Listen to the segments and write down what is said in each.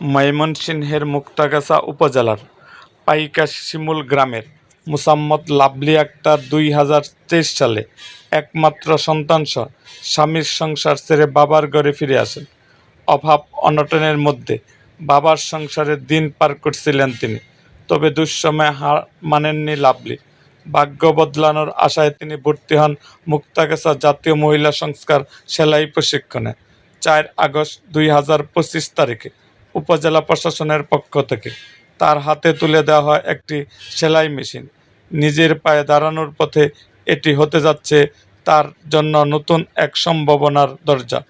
ময়মনসিংহের মুক্তাগাছা উপজেলার পাইকাশিমুল গ্রামের মুসাম্মদ লাভলি আক্তার দুই হাজার তেইশ সালে একমাত্র সন্তানসহ স্বামীর সংসার ছেড়ে বাবার ঘরে ফিরে আসেন। অভাব অনটনের মধ্যে বাবার সংসারে দিন পার করছিলেন তিনি। তবে দুঃসময়ে হার মানেননি লাভলি ভাগ্য বদলানোর আশায় তিনি ভর্তি হন মুক্তাগাছা জাতীয় মহিলা সংস্কার সেলাই প্রশিক্ষণে। চার আগস্ট দুই হাজার পঁচিশ তারিখে উপজেলা প্রশাসনের পক্ষ থেকে। তার হাতে তুলে দেওয়া হয় একটি সেলাই মেশিন। নিজের পায়ে দাঁড়ানোর পথে এটি হতে যাচ্ছে তার জন্য নতুন এক সম্ভাবনার দরজা।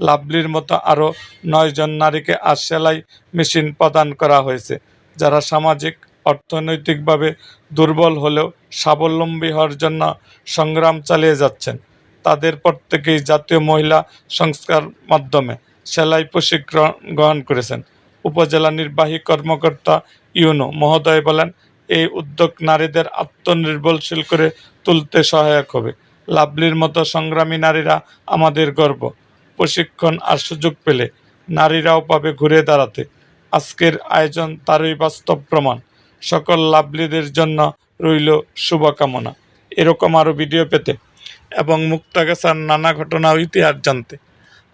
লাভলির মতো আরও নয়জন নারীকে আজ সেলাই মেশিন প্রদান করা হয়েছে, যারা সামাজিক, অর্থনৈতিকভাবে দুর্বল হলেও স্বাবলম্বী হওয়ার জন্য সংগ্রাম চালিয়ে যাচ্ছেন। তাদের প্রত্যেকেই জাতীয় মহিলা সংস্কার মাধ্যমে সেলাই প্রশিক্ষণ গ্রহণ করেছেন। উপজেলা নির্বাহী কর্মকর্তা ইউনো মহোদয় বলেন, এই উদ্যোগ নারীদের আত্মনির্ভরশীল করে তুলতে সহায়ক হবে। লাভলির মতো সংগ্রামী নারীরা আমাদের গর্ব। প্রশিক্ষণ আর সুযোগ পেলে নারীরাও পাবে ঘুরে দাঁড়াতে। আজকের আয়োজন তারই বাস্তব প্রমাণ। সকল লাভলিদের জন্য রইল শুভকামনা। এরকম আরও ভিডিও পেতে এবং মুক্তাগাছার নানা ঘটনা ইতিহাস জানতে